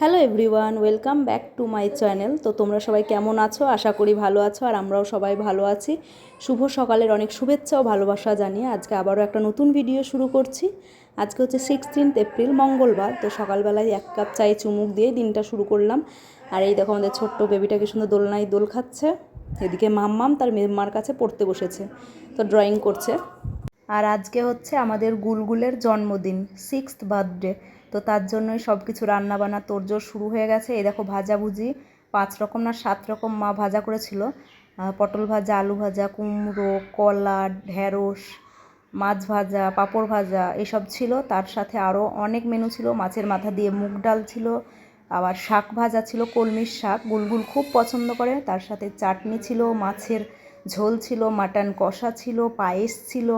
Hello everyone, welcome back to my channel. তো তোমরা সবাই কেমন আছো? আশা করি ভালো আছো, আর আমরাও সবাই ভালো আছি। শুভ সকালের অনেক শুভেচ্ছা ও ভালোবাসা জানিয়ে আজকে আবারও একটা নতুন ভিডিও শুরু করছি। আজকে হচ্ছে সিক্সটিন্থ এপ্রিল মঙ্গলবার। তো সকালবেলায় এক কাপ চায়ে চুমুক দিয়ে দিনটা শুরু করলাম। আর এই দেখো আমাদের ছোট্ট বেবিটাকে সুন্দর দোলনায় দোল খাচ্ছে। এদিকে মাম্মাম তার মেম্মার কাছে পড়তে বসেছে, তো ড্রয়িং করছে। আর আজকে হচ্ছে আমাদের গুলগুলের জন্মদিন সিক্সথ বার্থডে তো তার জন্যই সব কিছু রান্নাবান্না তোড়জোড় শুরু হয়ে গেছে। এই দেখো ভাজাভুজি পাঁচ রকম না সাত রকম মা ভাজা করেছিল। পটল ভাজা, আলু ভাজা, কুমড়ো, কলা, ঢেঁড়স, মাছ ভাজা, পাঁপড় ভাজা এসব ছিল। তার সাথে আরও অনেক মেনু ছিল। মাছের মাথা দিয়ে মুগ ডাল ছিল, আবার শাক ভাজা ছিল, কলমির শাক। গুলগুল খুব পছন্দ করে। তার সাথে চাটনি ছিল, মাছের ঝোল ছিল, মাটন কষা ছিল, পায়েস ছিল,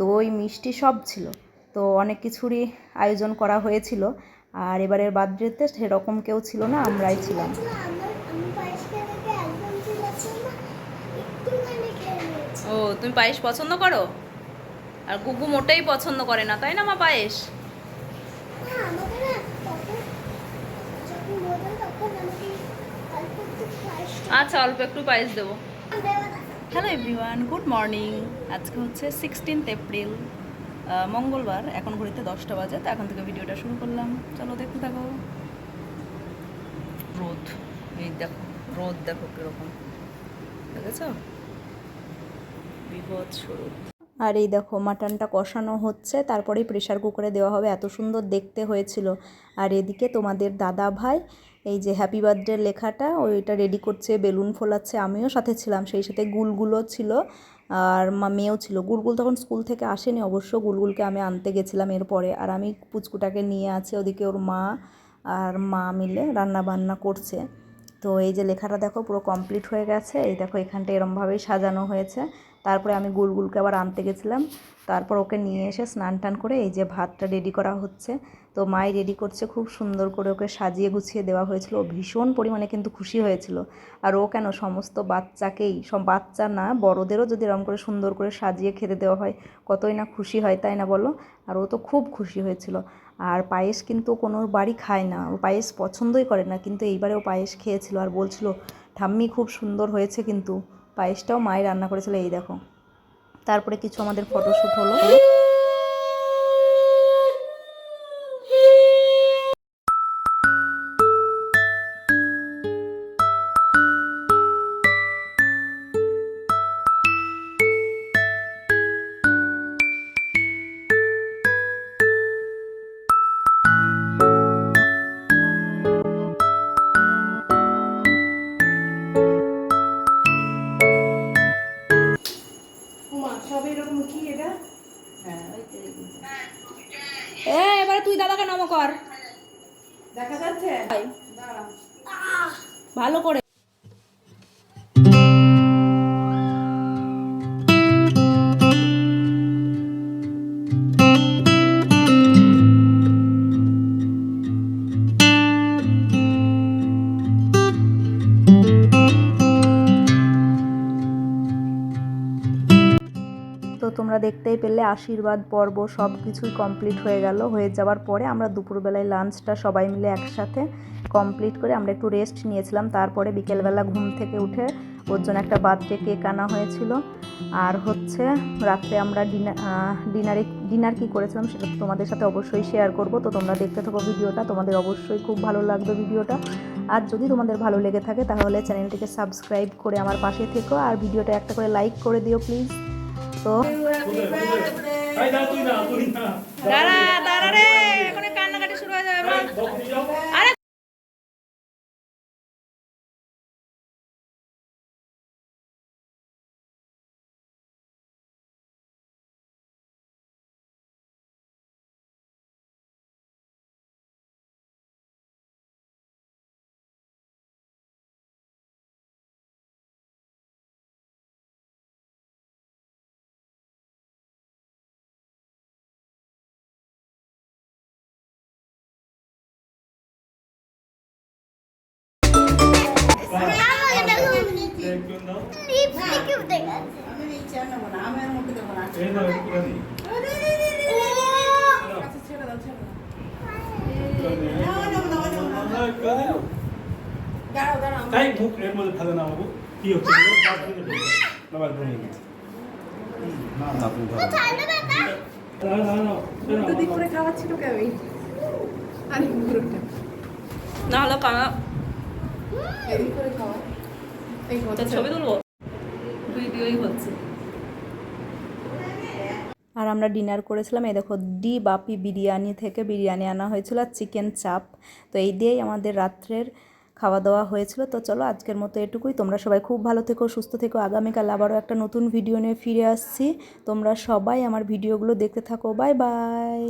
দই, মিষ্টি সব ছিল। তো অনেক কিছুরই আয়োজন করা হয়েছিল। আর এবারের বার্থডেতে সেরকম কেউ ছিল না আমরাই ছিলাম। ও তুমি পায়েস পছন্দ করো? আর গুগু মোটেই পছন্দ করে না তাই না মা পায়েস? আচ্ছা অল্প একটু পায়েস দেবো। হ্যালো এভরিওয়ান গুড মর্নিং আজকে হচ্ছে সিক্সটিন্থ এপ্রিল মঙ্গলবার, এখন ঘড়িতে দশটা বাজে, তো এখন থেকে ভিডিওটা শুরু করলাম। চলো দেখতে থাকো। রোদ, এই দেখো, রোদ দেখো কীরকম। বিভৎস রোদ। আর এই দেখো, মাটনটা কষানো হচ্ছে তারপরেই প্রেশার কুকারে দেওয়া হবে। এত সুন্দর দেখতে হয়েছিল। আর এদিকে তোমাদের দাদা ভাই, এই যে হ্যাপি বার্থডে লেখাটা, ওইটা রেডি করছে, বেলুন ফোলাচ্ছে, আমিও সাথে ছিলাম। সেই সাথে গুলগুলো ছিল। আর মা মেয়েও ছিল। গুলগুল তখন স্কুল থেকে আসেনি অবশ্য। গুলগুলকে আমি আনতে গেছিলাম এরপরে। আর আমি পুচকুটাকে নিয়ে আছে ওদিকে ওর মা আর মা মিলে রান্না বান্না করছে। তো এই যে লেখাটা দেখো পুরো কমপ্লিট হয়ে গেছে। এই দেখো এখানটা এরমভাবেই সাজানো হয়েছে। তারপরে আমি গুলগুলকে আবার আনতে গেছিলাম। তারপর ওকে নিয়ে এসে স্নান টান করে এই যে ভাতটা রেডি করা হচ্ছে। তো মাই রেডি করছে খুব সুন্দর করে ওকে সাজিয়ে গুছিয়ে দেওয়া হয়েছিল। ও ভীষণ পরিমাণে কিন্তু খুশি হয়েছিল। আর ও কেন, সমস্ত বাচ্চাকেই, সব বাচ্চা না, বড়দেরও যদি এরকম করে সুন্দর করে সাজিয়ে খেতে দেওয়া হয়, কতই না খুশি হয়, তাই না বলো? আর ও তো খুব খুশি হয়েছিল। আর পায়েস কিন্তু কোনো বাড়ি খায় না। ও পায়েস পছন্দই করে না, কিন্তু এইবারে ও পায়েস খেয়েছিল আর বলছিল, ঠাম্মি, খুব সুন্দর হয়েছে কিন্তু। পায়েসটাও মায়ের রান্না করেছিল, এই দেখো। তারপরে কিছু আমাদের ফটোশ্যুট হলো। তুই নম কর। দেখা যাচ্ছে? ভালো করে। তোমরা দেখতেই পেলে, আশীর্বাদ, পর্ব সব কিছুই কমপ্লিট হয়ে গেল। হয়ে যাওয়ার পরে আমরা দুপুরবেলায় লাঞ্চটা সবাই মিলে একসাথে কমপ্লিট করে আমরা একটু রেস্ট নিয়েছিলাম। তারপরে বিকেলবেলা ঘুম থেকে উঠে ওর জন্য একটা বার্থডে কেক আনা হয়েছিল। আর হচ্ছে রাত্রে আমরা ডিনার ডিনারে ডিনার কী করেছিলাম সেটা তোমাদের সাথে অবশ্যই শেয়ার করব। তো তোমরা দেখতে থাকো ভিডিওটা, তোমাদের অবশ্যই খুব ভালো লাগবে ভিডিওটা। আর যদি তোমাদের ভালো লেগে থাকে তাহলে চ্যানেলটিকে সাবস্ক্রাইব করে আমার পাশে থেকো। আর ভিডিওটা একটা করে লাইক করে দিও প্লিজ তো দাঁড়া দাঁড়া রে এখন কান্নাকাটি শুরু হয়ে যাবে একজন দাও একটু করে খাওয়া। ছবি তুলবো ভিডিওই হচ্ছে আর আমরা ডিনার করেছিলাম এই দেখো ডি বাপি বিরিয়ানি থেকে বিরিয়ানি আনা হয়েছিল আর চিকেন চাপ। তো এই দিয়েই আমাদের রাত্রের খাওয়া দাওয়া হয়েছিল। তো চলো আজকের মতো এটুকুই। তোমরা সবাই খুব ভালো থেকো সুস্থ থেকো। আগামীকাল আবারও একটা নতুন ভিডিও নিয়ে ফিরে আসছি। তোমরা সবাই আমার ভিডিওগুলো দেখতে থাকো। Bye bye